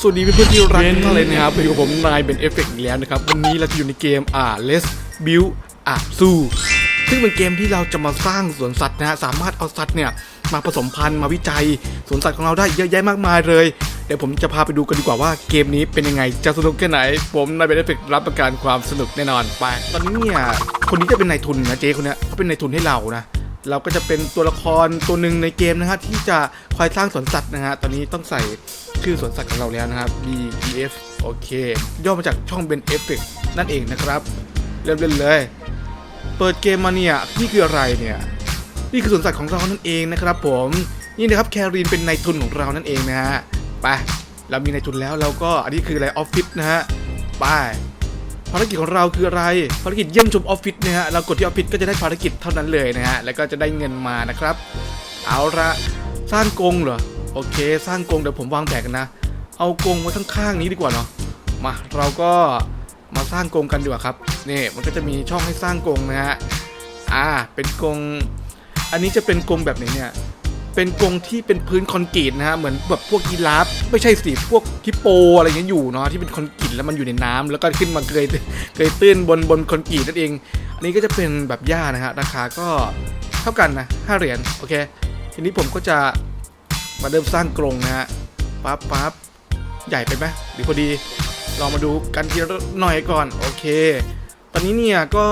สวัสดีเพื่อนๆที่รักทุกท่านเลยนะครับอยู่กับผมนายเป็นเอฟเฟกต์อีกแล้วนะครับ วันนี้เราจะอยู่ในเกมอ่า Let's Build อ่า Zoo ซึ่งเป็นเกมที่เราจะมาสร้างสวนสัตว์นะฮะสามารถเอาสัตว์เนี่ยมาผสมพันธุ์มาวิจัยสวนสัตว์ของเราได้เยอะแยะมากมายเลย เดี๋ยวผมจะพาไปดูกันดีกว่าว่าเกมนี้เป็นยังไงจะสนุกแค่ไหน ผมนายเป็นเอฟเฟกต์รับประกันความสนุกแน่นอนไปตอนนี้เนี่ยคนนี้จะเป็นนายทุนนะเจ๊คนนี้เขาเป็นนายทุนให้เรานะ เราก็จะเป็นตัวละครตัวหนึ่งในเกมนะฮะที่จะคอยสร้างสวนสัตว์นะฮะตอนนี้ต้องใส่ชื่อสวนสัตว์ของเราแล้วนะครับ B E F โอเค ย่อมาจากช่องเป็น Effect นั่นเองนะครับ เริ่มเล่นเลย เปิดเกมมาเนี่ยนี่คืออะไรเนี่ยนี่คือสวนสัตว์ของเรานั่นเองนะครับผมนี่นะครับแครีนเป็นนายทุนของเรานั่นเองนะฮะไปเรามีนายทุนแล้วเราก็อันนี้คืออะไรออฟฟิศนะฮะไป ภารกิจของเราคืออะไร ภารกิจเยี่ยมชมออฟฟิศนะฮะ เรากดที่ออฟฟิศก็จะได้ภารกิจเท่านั้นเลยนะฮะ แล้วก็จะได้เงินมานะครับ เอาละสร้างกรงเหรอ โอเค สร้างกรงเดี๋ยวผมวางแผนกันนะ เอากรงไว้ข้างๆนี้ดีกว่าเนาะ มา เราก็มาสร้างกรงกันดีกว่าครับ นี่ มันก็จะมีช่องให้สร้างกรงนะฮะ อ่า เป็นกรง อันนี้จะเป็นกรงแบบไหนเนี่ย เป็นกรงที่เป็นพื้นคอนกรีตนะฮะเหมือนแบบพวกยีราฟไม่ใช่สิพวกฮิปโปอะไรเงี้ยอยู่เนาะที่เป็นคอนกรีตแล้วมันอยู่ในน้ำแล้วก็ขึ้นมาเกยเกยตื้นบนบนคอนกรีตนั่นเอง อันนี้ก็จะเป็นแบบหญ้านะฮะราคาก็เท่ากันนะห้าเหรียญโอเค ทีนี้ผมก็จะมาเริ่มสร้างกรงนะฮะปั๊บปั๊บใหญ่ไปไหมหรือพอดีลองมาดูกันทีละหน่อยก่อนโอเค ตอนนี้เนี่ยก็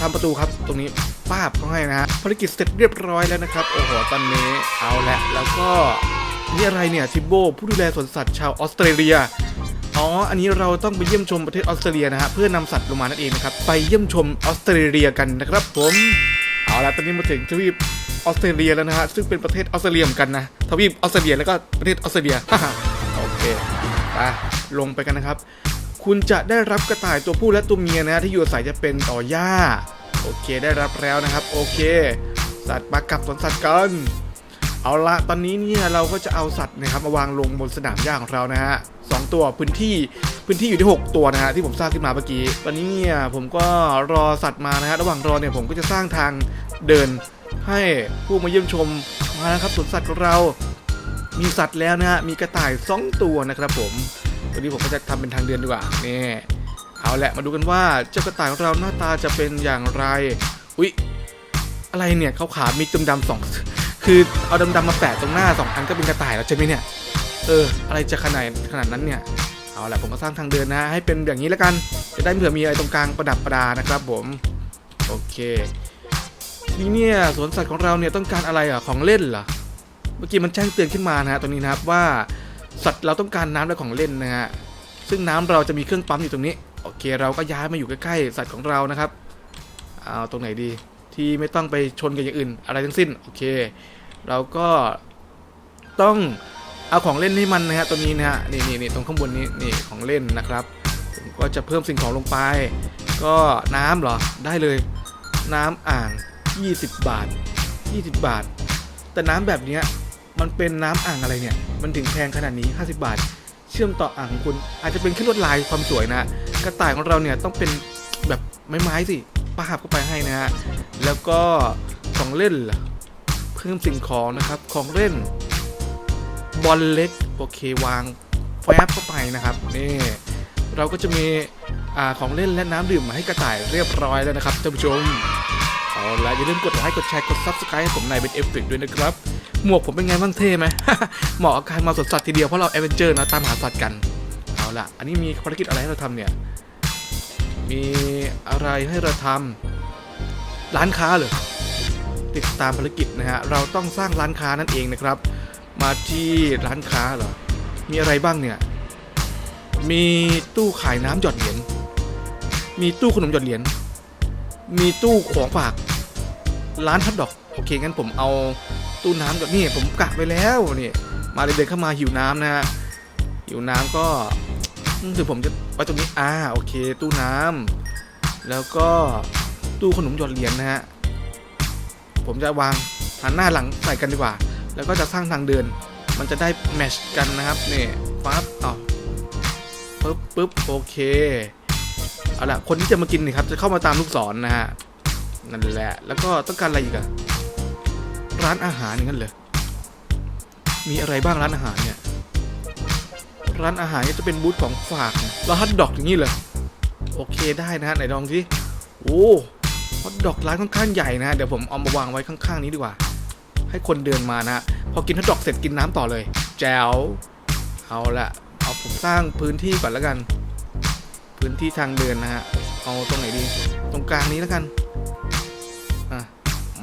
ทำประตูครับตรงนี้ ป้าบเขาให้นะฮะภารกิจเสร็จเรียบร้อยแล้วนะครับโอ้โหตอนนี้เอาละแล้วก็นี่อะไรเนี่ยทิโบผู้ดูแลสวนสัตว์ชาวออสเตรเลียอ๋อ อันนี้เราต้องไปเยี่ยมชมประเทศออสเตรเลียนะฮะเพื่อนำสัตว์ลงมานั่นเองนะครับไปเยี่ยมชมออสเตรเลียกันนะครับ ผมเอาละตอนนี้มาถึงทวีปออสเตรเลียแล้วนะฮะซึ่งเป็นประเทศออสเตรเลียเหมือนกันนะทวีปออสเตรเลียแล้วก็ประเทศออสเตรเลียโอเคไปลงไปกันนะครับ คุณจะได้รับกระต่ายตัวผู้และตัวเมียนะฮะที่อยู่อาศัยจะเป็นต่อหญ้า โอเคได้รับแล้วนะครับ โอเค สัตว์มากับสวนสัตว์กันเอาละตอนนี้เนี่ยเราก็จะเอาสัตว์นะครับมาวางลงบนสนามหญ้าของเรานะฮะสองตัวพื้นที่พื้นที่อยู่ที่ 6 ตัวนะฮะที่ผมสร้างขึ้นมาเมื่อกี้ตอนนี้เนี่ยผมก็รอสัตว์มานะฮะระหว่างรอเนี่ยผมก็จะสร้างทางเดินให้ผู้มาเยี่ยมชมมานะครับสวนสัตว์ของเรามีสัตว์แล้วนะฮะมีกระต่าย 2 ตัวนะครับผมวันนี้ผมก็จะทำเป็นทางเดินดีกว่านี่ เอาแหละมาดูกันว่าเจ้ากระต่ายของเราหน้าตาจะเป็นอย่างไรอุ๊ยอะไรเนี่ยเขาขามีดำๆสองคือเอาดำๆมาแปะตรงหน้าสองอันก็เป็นกระต่ายแล้วใช่ไหมเนี่ยเอออะไรจะขนาดขนาดนั้นเนี่ยเอาแหละผมก็สร้างทางเดินนะให้เป็นอย่างนี้แล้วกันจะได้เผื่อมีอะไรตรงกลางประดับประดานะครับ ผมโอเคนี่เนี่ยสวนสัตว์ของเราเนี่ยต้องการอะไรอะของเล่นเหรอเมื่อกี้มันแจ้งเตือนขึ้นมานะฮะตรงนี้นะครับว่าสัตว์เราต้องการน้ำและของเล่นนะฮะซึ่งน้ำเราจะมีเครื่องปั๊มอยู่ตรงนี้ โอเคเราก็ย้ายมาอยู่ใกล้ๆสัตว์ของเรานะครับเอาตรงไหนดีที่ไม่ต้องไปชนกับอย่างอื่น อะไรทั้งสิ้นโอเค เราก็ต้องเอาของเล่นให้มันนะฮะตรงนี้นะฮะนี่นี่นี่ตรงข้างบนนี้นี่ของเล่นนะครับผมก็จะเพิ่มสิ่งของลงไป ก็น้ำเหรอได้เลย น้ำอ่าง 20 บาท 20 บาท แต่น้ำแบบเนี้ยมันเป็นน้ำอ่างอะไรเนี่ย มันถึงแพงขนาดนี้ 50 บาท เชื่อมต่ออ่างของคุณอาจจะเป็นแค่ลวดลายความสวยนะ กระต่ายของเราเนี่ยต้องเป็นแบบไม้ๆสิป้าบเข้าไปให้นะฮะ แล้วก็ของเล่นล่ะเพิ่มสิ่งของนะครับ ของเล่น บอลเล็กโอเควางแฟบเข้าไปนะครับนี่เราก็จะมีอาของเล่นและน้ำดื่มมาให้กระต่ายเรียบร้อยแล้วนะครับท่านผู้ชมเอาละอย่าลืมกดไลค์กดแชร์กด subscribe ให้ผมนายเป็นเอฟเฟกด้วยนะครับ หมวกผมเป็นไงบ้างเท่ไหมเหมาะกับการมาสวนสัตว์ทีเดียวเพราะเราเอเวนเจอร์นะตามหาสัตว์กัน ละอันนี้มีภารกิจอะไรให้เราทำเนี่ย มีอะไรให้เราทำร้านค้าเหรอติดตามภารกิจนะฮะ เราต้องสร้างร้านค้านั่นเองนะครับ มาที่ร้านค้าเหรอ มีอะไรบ้างเนี่ย มีตู้ขายน้ำหยอดเหรียญ มีตู้ขนมหยอดเหรียญ มีตู้ของฝาก ร้านฮอทดอก โอเคงั้นผมเอาตู้น้ำกับนี่ผมกะไปแล้วนี่ มาเดินเข้ามาหิวน้ำนะฮะ หิวน้ำก็ อืมเดี๋ยวผมจะไปตรงนี้ อ่า โอเค ตู้น้ำแล้วก็ตู้ขนมหยอดเหรียญนะฮะ ผมจะวางหันหน้าหลังใส่กันดีกว่า แล้วก็จะสร้างทางเดิน มันจะได้แมชกันนะครับนี่ปั๊บอ๋อปึ๊บปึ๊บโอเคเอาล่ะคนที่จะมากินนี่ครับ จะเข้ามาตามลูกศรนะฮะ นั่นแหละ แล้วก็ต้องการอะไรอีกอะร้านอาหารอย่างนั้นเลยมีอะไรบ้างร้านอาหารเนี่ย ร้านอาหารก็จะเป็นบูธของฝากแล้วฮัทดอกอย่างนี้เลยโอเคได้นะฮะไหนลองสิโอ้ฮอทดอกร้านค่อนข้างใหญ่นะฮะเดี๋ยวผมเอามาวางไว้ข้างๆนี้ดีกว่า ให้คนเดินมานะ พอกินฮอทดอกเสร็จกินน้ำต่อเลย แจ๋วเอาละเอาผมสร้างพื้นที่ก่อนแล้วกัน พื้นที่ทางเดินนะฮะ เอาตรงไหนดี ตรงกลางนี้แล้วกันอะ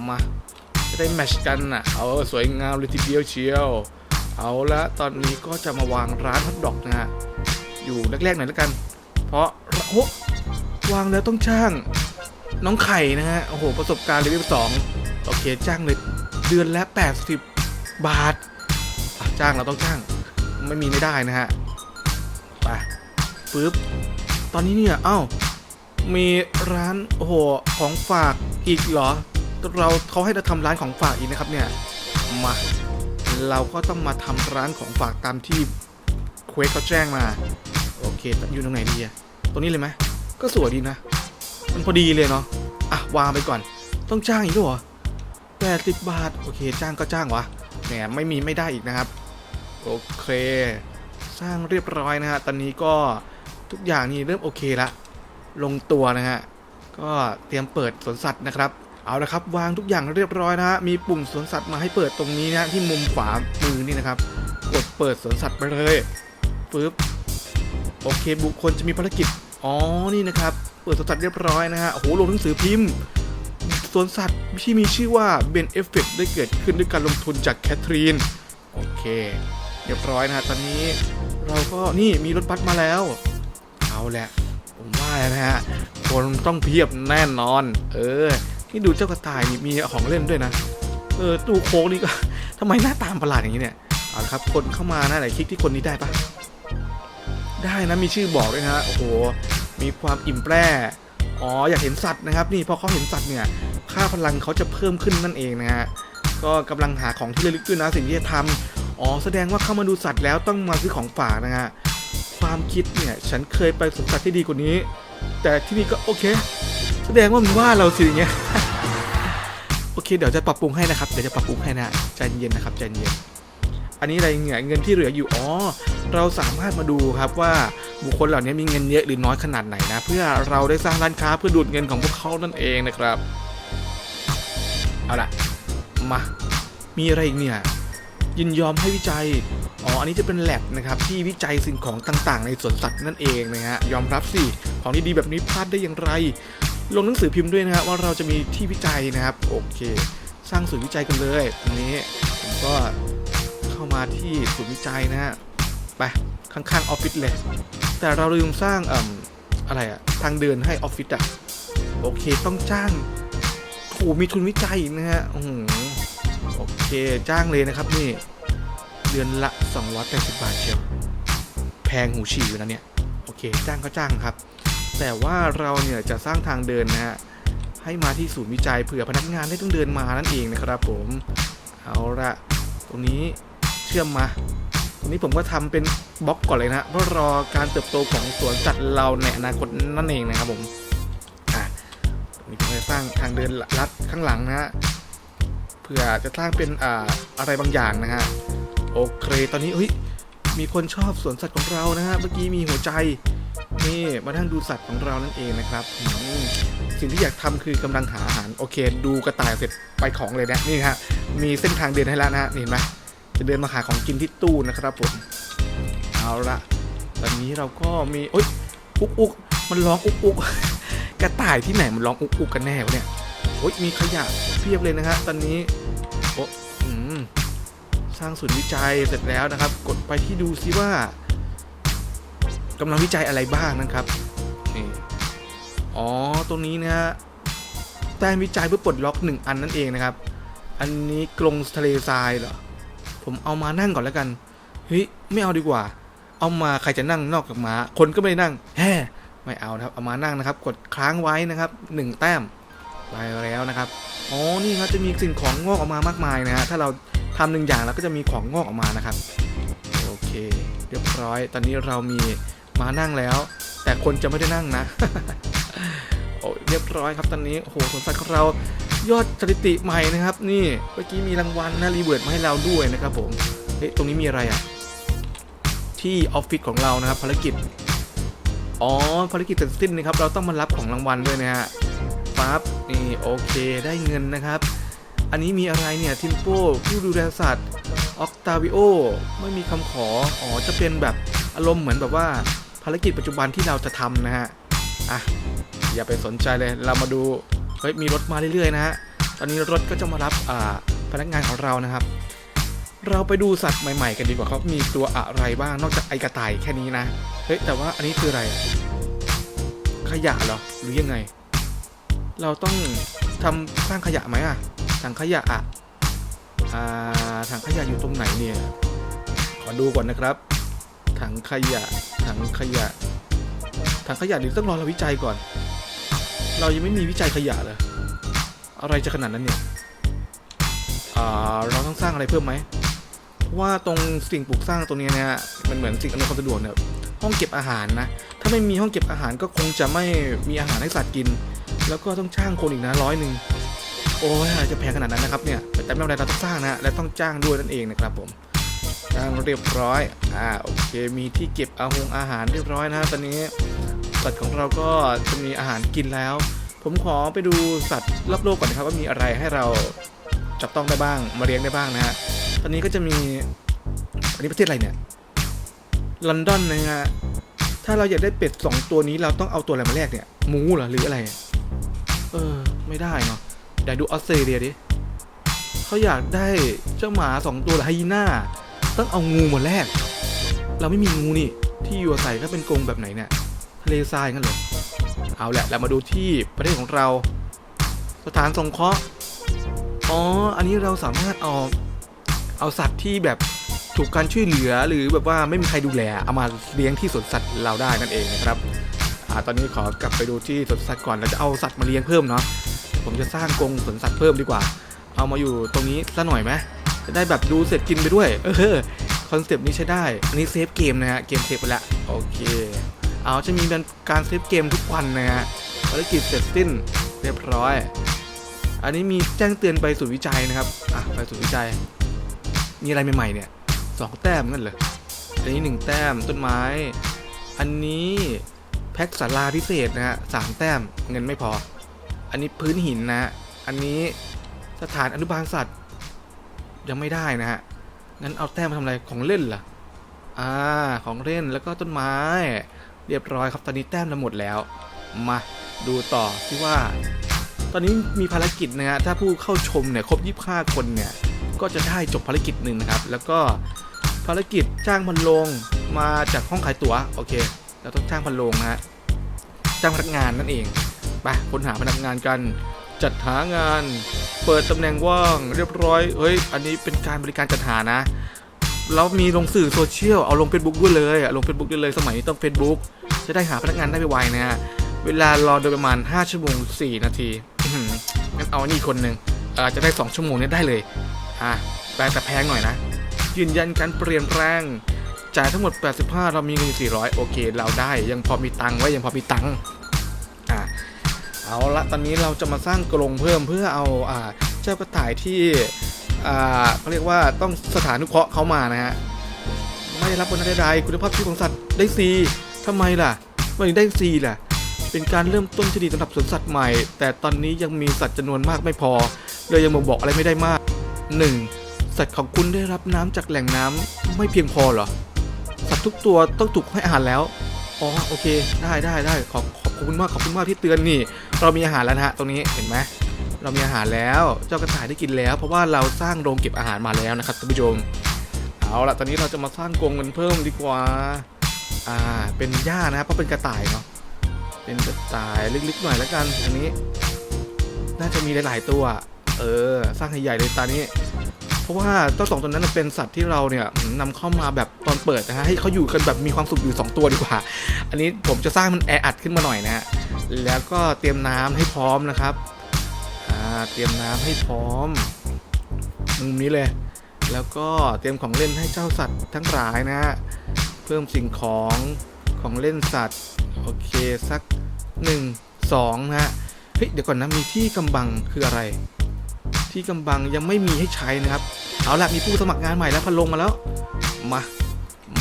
มาจะได้แมชกันอะ เอาสวยงามเลยทีเดียวเชียว เอาละตอนนี้ก็จะมาวางร้านฮอทดอกนะฮะอยู่แรกๆหน่อยแล้วกัน เพราะโอ้วางแล้วต้องจ้าง น้องไข่นะฮะโอ้โหประสบการณ์เลเวลสองโอเคจ้างเลยเดือนละ80 บาทจ้างเราต้องจ้างไม่มีไม่ได้นะฮะไปปึ๊บตอนนี้เนี่ยเอ้ามีร้านโอ้โหของฝากอีกเหรอ เราเขาให้เราทำร้านของฝากอีกนะครับเนี่ยมา เราก็ต้องมาทำร้านของฝากตามที่เควสเขาแจ้งมา โอเค อยู่ตรงไหนดีอะตรงนี้เลยไหมก็สวยดีนะ มันพอดีเลยเนาะอะ วางไปก่อน ต้องจ้างอีกด้วยเหรอแปดสิบบาท โอเค จ้างก็จ้างวะแหมไม่มีไม่ได้อีกนะครับ โอเค สร้างเรียบร้อยนะฮะ ตอนนี้ก็ทุกอย่างนี่เริ่มโอเคละ ลงตัวนะฮะ ก็เตรียมเปิดสวนสัตว์นะครับ เอาละครับวางทุกอย่างเรียบร้อยนะฮะมีปุ่มสวนสัตว์มาให้เปิดตรงนี้นะที่มุมขวามือนี่นะครับ กดเปิดสวนสัตว์ไปเลยปึ๊บโอเค บุคคลจะมีภารกิจอ๋อนี่นะครับเปิดสวนสัตว์เรียบร้อยนะฮะโอ้โหลงหนังสือพิมพ์สวนสัตว์ที่มีชื่อว่าเบนเอฟเฟกได้เกิดขึ้นด้วยการลงทุนจากแคทรีนโอเค เรียบร้อยนะฮะตอนนี้เราก็นี่มีรถบัสมาแล้ว เอาแหละ ผมว่าแล้วนะฮะคนต้องเพียบแน่นอน เออ นี่ดูเจ้ากระต่ายนี่มีของเล่นด้วยนะ เออตู้โค้กนี่ก็ทำไมหน้าตามประหลาดอย่างนี้เนี่ยเอาละครับคนเข้ามานะไหนคลิกที่คนนี้ได้ปะได้นะมีชื่อบอกด้วยนะโอ้โหมีความอิ่มแปร่อ๋ออยากเห็นสัตว์นะครับ นี่พอเขาเห็นสัตว์เนี่ยค่าพลังเขาจะเพิ่มขึ้นนั่นเองนะฮะก็กำลังหาของที่ระลึกด้วยนะสิ่งที่จะทำอ๋อแสดงว่าเข้ามาดูสัตว์แล้วต้องมาซื้อของฝากนะฮะความคิดเนี่ยฉันเคยไปสวนสัตว์ที่ดีกว่านี้ แต่ที่นี่ก็โอเค แสดงว่ามันว่าเราสิอย่างเงี้ย เคเดี๋ยวจะปรับปรุงให้นะครับเดี๋ยวจะปรับปรุงให้นะใจเย็นนะครับใจเย็นอันนี้อะไรเนี่ยเงินที่เหลืออยู่อ๋อเราสามารถมาดูครับว่าบุคคลเหล่านี้มีเงินเยอะหรือน้อยขนาดไหนนะ เพื่อเราได้สร้างร้านค้าเพื่อดูดเงินของพวกเขานั่นเองนะครับ เอาล่ะมามีอะไรอีกเนี่ยยินยอมให้วิจัยอ๋ออันนี้จะเป็นแลบนะครับที่วิจัยสิ่งของต่างๆ ในสวนสัตว์นั่นเองนะฮะยอมรับสิของดีๆแบบนี้พลาดได้อย่างไร ลงหนังสือพิมพ์ด้วยนะฮะว่าเราจะมีที่วิจัยนะครับ โอเค สร้างศูนย์วิจัยกันเลยตรงนี้ผมก็เข้ามาที่ศูนย์วิจัยนะฮะไปข้างๆออฟฟิศเลยแต่เราลืมสร้างอ่อะไรอะทางเดินให้ออฟฟิศอะโอเคต้องจ้างโอ้มีทุนวิจัยนะฮะโอ้โหโอเคจ้างเลยนะครับนี่เดือนละ280บาทเชียวแพงหูฉี่อยู่นะเนี่ยโอเคจ้างก็จ้างครับ แต่ว่าเราเนี่ยจะสร้างทางเดินนะฮะให้มาที่ศูนย์วิจัยเผื่อพนักงานได้ต้องเดินมานั่นเองนะครับผมเอาละตรงนี้เชื่อมมาตรงนี้ผมก็ทำเป็นบล็อกก่อนเลยนะเพราะรอการเติบโตของสวนสัตว์เราในอนาคตนั่นเองนะครับผมอะตรงนี้ผมจะสร้างทางเดินลัดข้างหลังนะฮะเพื่อจะสร้างเป็นอ่าอะไรบางอย่างนะฮะโอเคตอนนี้เฮ้ยมีคนชอบสวนสัตว์ของเรานะฮะเมื่อกี้มีหัวใจ นี่มานั่งดูสัตว์ของเรานั่นเองนะครับสิ่งที่อยากทำคือกำลังหาอาหารโอเค ดูกระต่ายเสร็จไปของเลยนะนี่ฮะมีเส้นทางเดินให้แล้วนะฮะเห็นไหมจะเดินมาหาของกินที่ตู้นะครับผมเอาละตอนนี้เราก็มีโอ๊ยอุกอุกมันร้องอุกอุกกระต่ายที่ไหนมันร้องอุกอุกกันแน่วะเนี่ยโอ๊ยมีขยะเพียบเลยนะฮะตอนนี้โอ้อืมสร้างศูนย์วิจัยเสร็จแล้วนะครับ กดไปที่ดูซิว่า กำลังวิจัยอะไรบ้างนะครับนี่อ๋อตรงนี้นะฮะแต้มวิจัยเพื่อปลดล็อกหนึ่งอันนั่นเองนะครับ อันนี้กรงทะเลทรายเหรอผมเอามานั่งก่อนแล้วกันเฮ้ยไม่เอาดีกว่า เอามาใครจะนั่งนอกจากม้าคนก็ไม่ได้นั่งแฮ่ไม่เอาครับเอามานั่งนะครับ กดค้างไว้นะครับหนึ่งแต้มไปแล้วนะครับอ๋อนี่ครับจะมีสิ่งของงอกออกมามากมายนะฮะถ้าเราทำหนึ่งอย่างแล้วก็จะมีของงอกออกมานะครับ โอเค เรียบร้อย ตอนนี้เรามี มานั่งแล้ว แต่คนจะไม่ได้นั่งนะโอ้เรียบร้อยครับตอนนี้โอ้โหสวนสัตว์ของเรายอดสถิติใหม่นะครับ นี่เมื่อกี้มีรางวัลนะรีเวิร์ดมาให้เราด้วยนะครับผมเฮ้ยตรงนี้มีอะไรอะ ที่ออฟฟิศของเรานะครับภารกิจอ๋อภารกิจเสร็จสิ้นนะครับ เราต้องมารับของรางวัลด้วยนะฮะปั๊บนี่โอเคได้เงินนะครับ อันนี้มีอะไรเนี่ยทิมโป้ผู้ดูแลสัตว์ออกตาวิโอไม่มีคำขออ๋อจะเป็นแบบอารมณ์เหมือนแบบว่า ภารกิจปัจจุบันที่เราจะทำนะฮะ อะ อย่าไปสนใจเลย เรามาดู เฮ้ย มีรถมาเรื่อยๆนะฮะ ตอนนี้รถก็จะมารับอ่าพนักงานของเรานะครับ เราไปดูสัตว์ใหม่ ๆ กันดีกว่าครับมีตัวอะไรบ้าง นอกจากไอกระต่ายแค่นี้นะ เฮ้ย แต่ว่าอันนี้คืออะไร ขยะเหรอ หรือยังไง เราต้องทำสร้างขยะไหมอะถังขยะอะอ่าถังขยะอยู่ตรงไหนเนี่ย ขอดูก่อนนะครับ ถังขยะ ถังขยะ ถังขยะหรือต้องรอเราวิจัยก่อน เรายังไม่มีวิจัยขยะเลยอะไรจะขนาดนั้นเนี่ยเราต้องสร้างอะไรเพิ่มไหมเพราะว่าตรงสิ่งปลูกสร้างตรงนี้เนี่ยมันเหมือนสิ่งอำนวยความสะดวกเนี่ยห้องเก็บอาหารนะ ถ้าไม่มีห้องเก็บอาหารก็คงจะไม่มีอาหารให้สัตว์กิน แล้วก็ต้องจ้างคนอีกนะร้อยหนึ่งโอ้ยจะแพงขนาดนั้นนะครับเนี่ยแต่ไม่เป็นไรเราต้องสร้างนะและต้องจ้างด้วยนั่นเองนะครับผม เรียบร้อย อ่า โอเค มีที่เก็บอาหงอาหารเรียบร้อยนะฮะ ตอนนี้สัตว์ของเราก็จะมีอาหารกินแล้ว ผมขอไปดูสัตว์รอบโลกก่อนนะครับว่ามีอะไรให้เราจับต้องได้บ้าง มาเลี้ยงได้บ้างนะฮะ ตอนนี้ก็จะมี อันนี้ประเทศอะไรเนี่ย ลอนดอนนะฮะ ถ้าเราอยากได้เป็ดสองตัวนี้เราต้องเอาตัวอะไรมาแลกเนี่ย หมูเหรอหรืออะไร เออ ไม่ได้เนาะเดี๋ยวดูออสเตรเลียดิเขาอยากได้เจ้าหมาสองตัวหรือไฮยีน่า ต้องเอางูมาแลกเราไม่มีงูนี่ ที่อยู่อาศัยก็เป็นกรงแบบไหนเนี่ยทะเลทรายงั้นเหรอเอาแหละเรามาดูที่ประเทศของเรา สถานสงเคราะห์อ๋ออันนี้เราสามารถเอาเอาสัตว์ที่แบบถูกการช่วยเหลือหรือแบบว่าไม่มีใครดูแลเอามาเลี้ยงที่สวนสัตว์เราได้นั่นเองนะครับอ่าตอนนี้ขอกลับไปดูที่สวนสัตว์ก่อนเราจะเอาสัตว์มาเลี้ยงเพิ่มเนาะผมจะสร้างกรงสวนสัตว์เพิ่มดีกว่า เอามาอยู่ตรงนี้ซะหน่อยไหม จะได้แบบดูเสร็จกินไปด้วย เออคอนเซปต์นี้ใช้ได้ อันนี้เซฟเกมนะฮะ เกมเซฟไปละโอเค เอาจะมีการเซฟเกมทุกวันนะฮะภารกิจเสร็จสิ้นเรียบร้อย อันนี้มีแจ้งเตือนไปศูนย์วิจัยนะครับ อะไปศูนย์วิจัย มีอะไรใหม่ๆเนี่ยสองแต้มนั่นเหรออันนี้หนึ่งแต้มต้นไม้ อันนี้แพ็กสาราพิเศษนะฮะสามแต้มเงินไม่พอ อันนี้พื้นหินนะฮะอันนี้สถานอนุบาลสัตว์ ยังไม่ได้นะฮะ งั้นเอาแต้มมาทำอะไรของเล่นล่ะ อ่า ของเล่นแล้วก็ต้นไม้ เรียบร้อยครับตอนนี้แต้มเราหมดแล้ว มาดูต่อที่ว่า ตอนนี้มีภารกิจนะฮะถ้าผู้เข้าชมเนี่ยครบ 25 คนเนี่ย ก็จะได้จบภารกิจหนึ่งนะครับ แล้วก็ภารกิจจ้างพันลงมาจากห้องขายตั๋วโอเคเราต้องจ้างพันลงนะฮะจ้างพนักงานนั่นเองไปค้นหาพนักงานกัน จัดหางาน เปิดตำแหน่งว่างเรียบร้อย เฮ้ย อันนี้เป็นการบริการจัดหานะ แล้วมีลงสื่อโซเชียล เอาลง Facebook ด้วยเลยอะลง Facebook ได้เลยสมัยนี้ต้อง Facebook จะได้หาพนักงานได้ไวๆนะฮะ เวลารอโดยประมาณ 5 ชั่วโมง 4 นาทีงั้นเอาอันนี้คนหนึ่งอาจจะได้ 2 ชั่วโมงเนี้ได้เลย อะแปลแต่แพงหน่อยนะ ยืนยันการเปลี่ยนแปลงจ่ายทั้งหมด 85 เรามีเงินอยู่400 โอเค เราได้ ยังพอมีตังค์ไว้ ยังพอมีตังค์ เอาละตอนนี้เราจะมาสร้างกรงเพิ่มเพื่อเอาอ่าเจ้ากระต่ายที่อ่าเขาเรียกว่าต้องสถานุเคราะห์เขามานะฮะไม่ได้รับผลใดๆคุณภาพชีวิตของสัตว์ได้ซีทำไมล่ะทำไมถึงได้ซีล่ะ เป็นการเริ่มต้นที่ดีสำหรับสวนสัตว์ใหม่ แต่ตอนนี้ยังมีสัตว์จำนวนมากไม่พอเลยยังมาบอกอะไรไม่ได้มาก 1. สัตว์ของคุณได้รับน้ำจากแหล่งน้ำไม่เพียงพอเหรอสัตว์ทุกตัวต้องถูกให้อาหารแล้วอ๋อโอเค ได้ได้ได้ขอข อบคุณมากขอบคุณมากที่เตือนนี่ เรามีอาหารแล้วนะฮะตรงนี้เห็นไหมเรามีอาหารแล้วเจ้ากระต่ายได้กินแล้ว เพราะว่าเราสร้างโรงเก็บอาหารมาแล้วนะครับท่านผู้ชมเอาละตอนนี้เราจะมาสร้างกรงกันเพิ่มดีกว่าอ่าเป็นหญ้านะครับเพราะเป็นกระต่ายเนาะเป็นกระต่ายลึกๆหน่อยแล้วกันอันนี้ น่าจะมีหลายๆตัว เออ สร้างให้ใหญ่เลยตอนนี้ เพราะว่าเจ้าสองตัวนั้นเป็นสัตว์ที่เราเนี่ยนำเข้ามาแบบตอนเปิดนะฮะให้เขาอยู่กันแบบมีความสุขอยู่ 2 ตัวดีกว่า อันนี้ผมจะสร้างมันแออัดขึ้นมาหน่อยนะฮะแล้วก็เตรียมน้ำให้พร้อมนะครับเตรียมน้ำให้พร้อมมุมนี้เลย แล้วก็เตรียมของเล่นให้เจ้าสัตว์ทั้งหลายนะฮะเพิ่มสิ่งของของเล่นสัตว์โอเคสักหนึ่งสองนะฮะเฮ้ยเดี๋ยวก่อนนะมีที่กำบังคืออะไร ที่กำบังยังไม่มีให้ใช้นะครับ เอาละมีผู้สมัครงานใหม่แล้วพันลงมาแล้ว มา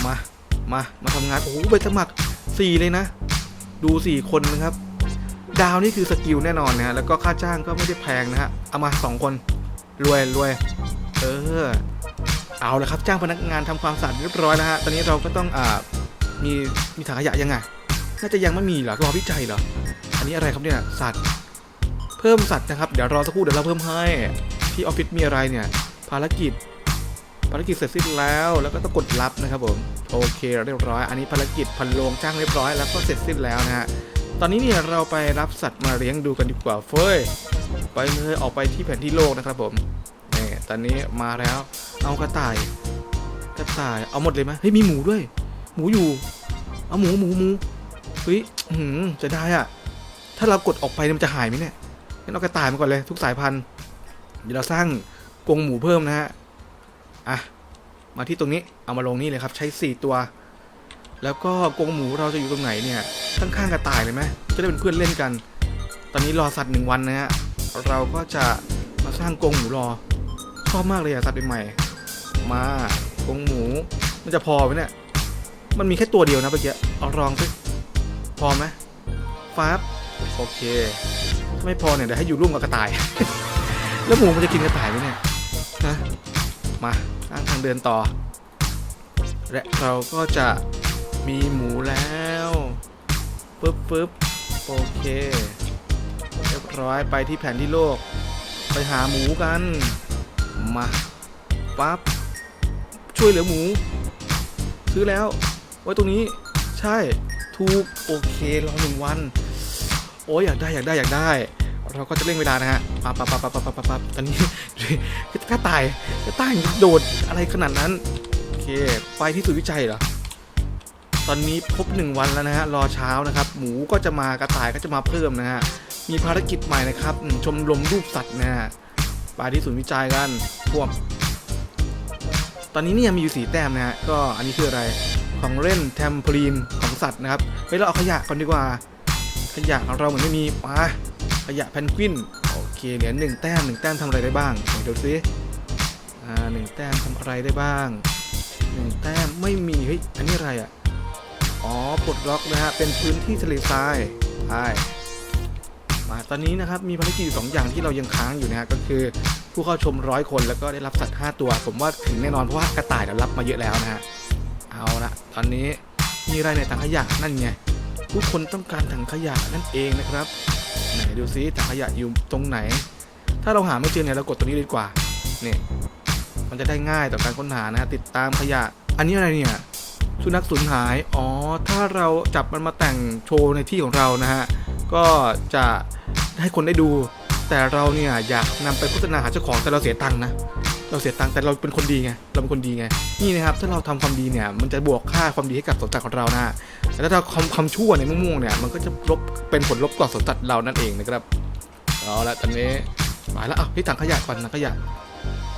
มา มา มาทำงาน โอ้โหไปสมัครสี่เลยนะ ดูสี่คนนะครับ ดาวนี่คือสกิลแน่นอนนะฮะ แล้วก็ค่าจ้างก็ไม่ได้แพงนะฮะ เอามาสองคน รวยรวย เออ เอาละครับจ้างพนักงานทำความสะอาดเรียบร้อยแล้วฮะ ตอนนี้เราก็ต้องอ่า มี มีถังขยะยังไง น่าจะยังไม่มีเหรอรอวิจัยเหรอ อันนี้อะไรครับเนี่ย สัตว์ เพิ่มสัตว์นะครับ เดี๋ยวรอสักครู่เดี๋ยวเราเพิ่มให้ ที่ออฟฟิศมีอะไรเนี่ย ภารกิจ ภารกิจเสร็จสิ้นแล้ว แล้วก็ต้องกดรับนะครับผมโอเคเรียบร้อย อันนี้ภารกิจพันโลงจ้างเรียบร้อยแล้วก็เสร็จสิ้นแล้วนะฮะตอนนี้เนี่ยเราไปรับสัตว์มาเลี้ยงดูกันดีกว่าเฟ้ยไปเลยออกไปที่แผนที่โลกนะครับผมนี่ตอนนี้มาแล้ว เอากระต่าย กระต่ายเอาหมดเลยไหมเฮ้ยมีหมูด้วย หมูอยู่ เอาหมูหมูหมูเฮ้ยจะได้อะถ้าเรากดออกไปมันจะหายไหมเนี่ย งั้นเอากระต่ายมาก่อนเลยทุกสายพันธุ์เดี๋ยวเราสร้างกรงหมูเพิ่มนะฮะอะมาที่ตรงนี้เอามาลงนี่เลยครับใช้ 4 ตัว แล้วก็กรงหมูเราจะอยู่ตรงไหนเนี่ยข้างๆกระต่ายเลยไหมจะได้เป็นเพื่อนเล่นกัน ตอนนี้รอสัตว์หนึ่งวันนะฮะเราก็จะมาสร้างกรงหมูรอชอบมากเลยอะสัตว์ใหม่มากรงหมูมันจะพอไหมเนี่ยมันมีแค่ตัวเดียวนะเมื่อกี้เอาลองสิพอไหมฟ้าบโอเค ไม่พอเนี่ยเดี๋ยวให้อยู่ร่วมกับกระต่าย แล้วหมูมันจะกินกระต่ายไหมเนี่ยนะมาสร้างทางเดินต่อ และเราก็จะมีหมูแล้วปึ๊บปึ๊บโอเคเรียบร้อยไปที่แผนที่โลก ไปหาหมูกันมาปั๊บช่วยเหลือหมู ซื้อแล้ว ไว้ตรงนี้ใช่ถูกโอเครอหนึ่งวัน อ้ยอยากได้อยากได้อยากได้ เราก็จะเร่งเวลานะฮะปั๊บปั๊บปั๊บปั๊บปั๊บปั๊บปั๊บตอนนี้กล้าตายกล้าตายโดดอะไรขนาดนั้นโอเคไปที่ศูนย์วิจัยเหรอตอนนี้ครบหนึ่งวันแล้วนะฮะรอเช้านะครับ หมูก็จะมากระต่ายก็จะมาเพิ่มนะฮะมีภารกิจใหม่นะครับชมรมรูปสัตว์นะฮะไปที่ศูนย์วิจัยกันพวกตอนนี้เนี่ยมีอยู่สีแต้มนะฮะก็อันนี้คืออะไรของเล่นแทมโพลีนของสัตว์นะครับเฮ้ยเราเอาขยะก่อนดีกว่า ขยะของเราเหมือนไม่มีมาขยะแพนกวินโอเคเหรียญหนึ่งแต้มหนึ่งแต้มทำอะไรได้บ้างไหนดูซิอ่าหนึ่งแต้มทำอะไรได้บ้างหนึ่งแต้มไม่มีเฮ้ยอันนี้อะไรอะอ๋อปลดล็อกนะฮะเป็นพื้นที่ทะเลทรายใช่มาตอนนี้นะครับมีภารกิจอยู่สองอย่างที่เรายังค้างอยู่นะฮะก็คือผู้เข้าชมร้อยคนแล้วก็ได้รับสัตว์ 5 ตัว ผมว่าถึงแน่นอนเพราะว่ากระต่ายเรารับมาเยอะแล้วนะฮะเอาละตอนนี้มีอะไรในถังขยะนั่นไง ทุกคนต้องการถังขยะนั่นเองนะครับ ไหนดูซิถังขยะอยู่ตรงไหน ถ้าเราหาไม่เจอเนี่ยเรากดตัวนี้ดีกว่าเนี่ยมันจะได้ง่ายต่อการค้นหานะฮะติดตามขยะ อันนี้อะไรเนี่ยสุนัขสูญหาย อ๋อ ถ้าเราจับมันมาแต่งโชว์ในที่ของเรานะฮะ ก็จะให้คนได้ดู แต่เราเนี่ยอยากนำไปโฆษณาหาเจ้าของแต่เราเสียตังค์นะ เราเสียตังค์แต่เราเป็นคนดีไงเราเป็นคนดีไงนี่นะครับถ้าเราทำความดีเนี่ยมันจะบวกค่าความดีให้กับสวนสัตว์ของเรานะแต่ถ้าเราทำความชั่วในม่วงๆเนี่ยมันก็จะลบเป็นผลลบต่อสวนสัตว์เรานั่นเองนะครับเอาละตอนนี้มาแล้วอะพี่ถังขยะก่อนถังขยะ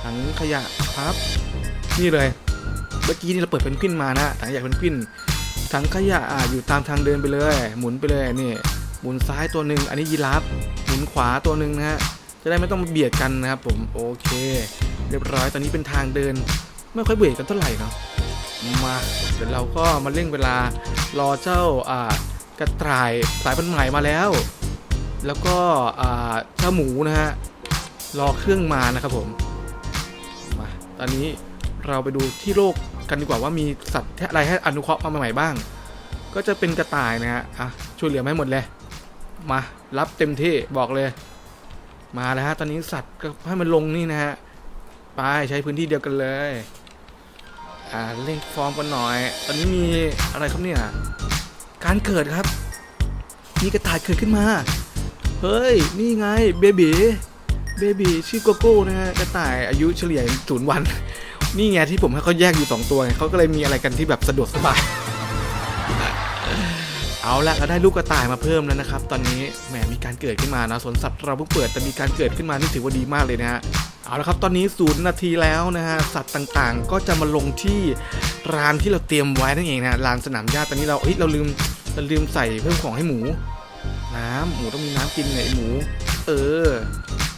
ถังขยะครับ นี่เลยเมื่อกี้นี่เราเปิดเป็นกวินมานะถังขยะเป็นกวินถังขยะอะอยู่ตามทางเดินไปเลย หมุนไปเลยนี่หมุนซ้ายตัวหนึ่งอันนี้ยีราฟหมุนขวาตัวหนึ่งนะฮะ จะได้ไม่ต้องมาเบียดกันนะครับผมโอเค เรียบร้อยตอนนี้เป็นทางเดิน ไม่ค่อยเบียดกันเท่าไหร่เนาะมาเดี๋ยวเราก็มาเร่งเวลารอเจ้าอ่ากระต่ายสายพันธุ์ใหม่มาแล้ว แล้วก็อ่าเจ้าหมูนะฮะรอเครื่องมานะครับผมมาตอนนี้เราไปดูที่โลกกันดีกว่าว่ามีสัตว์อะไรให้อนุเคราะห์มาใหม่ๆบ้าง ก็จะเป็นกระต่ายนะฮะอะช่วยเหลือไม่หมดเลย มารับเต็มที่บอกเลย มาแล้วฮะ ตอนนี้สัตว์ก็ให้มันลงนี่นะฮะ ไปใช้พื้นที่เดียวกันเลย อ่าเล่นฟอร์มกันหน่อย ตอนนี้มีอะไรครับเนี่ย การเกิดครับ มีกระต่ายเกิดขึ้นมา เฮ้ย นี่ไงเบบีเบบีชื่อโกโก้นะฮะกระต่ายอายุเฉลี่ยศูนย์วัน นี่ไงที่ผมให้เขาแยกอยู่สองตัวไงเขาก็เลยมีอะไรกันที่แบบสะดวกสบาย เอาละเราได้ลูกกระต่ายมาเพิ่มแล้วนะครับ ตอนนี้แหมมีการเกิดขึ้นมานะสวนสัตว์เราเพิ่งเปิดแต่มีการเกิดขึ้นมานี่ถือว่าดีมากเลยนะฮะเอาละครับตอนนี้ศูนย์นาทีแล้วนะฮะสัตว์ต่างๆ ก็จะมาลงที่ร้านที่เราเตรียมไว้นั่นเองนะลานสนามหญ้าตอนนี้เราเฮ้ยเราลืมเราลืมใส่เพิ่มของให้หมู น้ำหมูต้องมีน้ำกินไงไอ้หมู เออ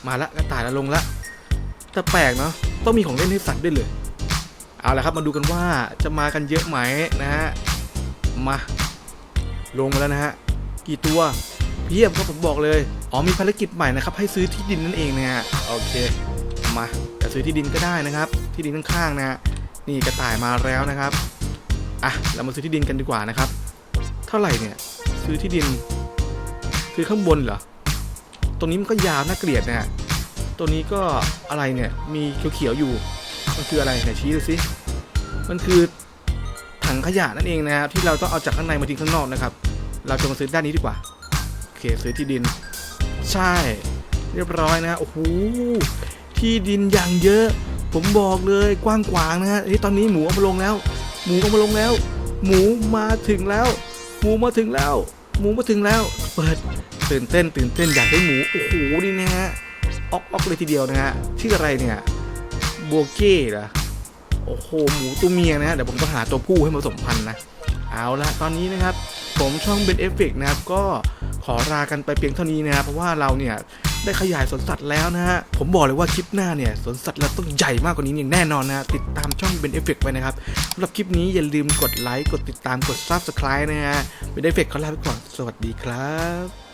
มาละกระต่ายเราลงละแต่แปลกเนาะต้องมีของเล่นให้สัตว์ด้วยเลย เอาละครับมาดูกันว่าจะมากันเยอะไหมนะฮะมา ลงมาแล้วนะฮะ กี่ตัวเพียบครับผมบอกเลย อ๋อมีภารกิจใหม่นะครับ ให้ซื้อที่ดินนั่นเองนะฮะ โอเค มาจะซื้อที่ดินก็ได้นะครับ ที่ดินข้างๆนะฮะ นี่กระต่ายมาแล้วนะครับ อะ เรามาซื้อที่ดินกันดีกว่านะครับ เท่าไหร่เนี่ย ซื้อที่ดิน ซื้อข้างบนเหรอ ตรงนี้มันก็ยาวน่าเกลียดนะฮะ ตัวนี้ก็อะไรเนี่ย มีเขียวๆอยู่ มันคืออะไรไหนชี้ดูสิมันคือถังขยะนั่นเองนะครับที่เราต้องเอาจากข้างในมาทิ้งข้างนอกนะครับ เราจะมาซื้อด้านนี้ดีกว่า โอเคซื้อที่ดิน ใช่ เรียบร้อยนะฮะโอ้โหที่ดินอย่างเยอะ ผมบอกเลยกว้างขวางนะฮะเฮ้ยตอนนี้หมูเอามาลงแล้ว หมูเอามาลงแล้ว หมูมาถึงแล้ว หมูมาถึงแล้ว หมูมาถึงแล้ว เปิดตื่นเต้นตื่นเต้นอยากได้หมูโอ้โหนี่นะฮะออกออกเลยทีเดียวนะฮะชื่ออะไรเนี่ยโบเก้เหรอโอ้โหหมูตัวเมียนะฮะเดี๋ยวผมต้องหาตัวผู้ให้มาผสมพันธุ์นะ เอาละตอนนี้นะครับ ผมช่องเบนเอฟเฟกนะครับก็ขอลากันไปเพียงเท่านี้นะครับเพราะว่าเราเนี่ยได้ขยายสวนสัตว์แล้วนะฮะ ผมบอกเลยว่าคลิปหน้าเนี่ยสวนสัตว์เราต้องใหญ่มากกว่านี้อย่างแน่นอนนะติดตามช่องเบนเอฟเฟกไว้นะครับสำหรับคลิปนี้อย่าลืมกดไลค์กดติดตามกดซับสไคร b e นะฮะเบนเอฟเฟกขอลาไปก่อน สวัสดีครับ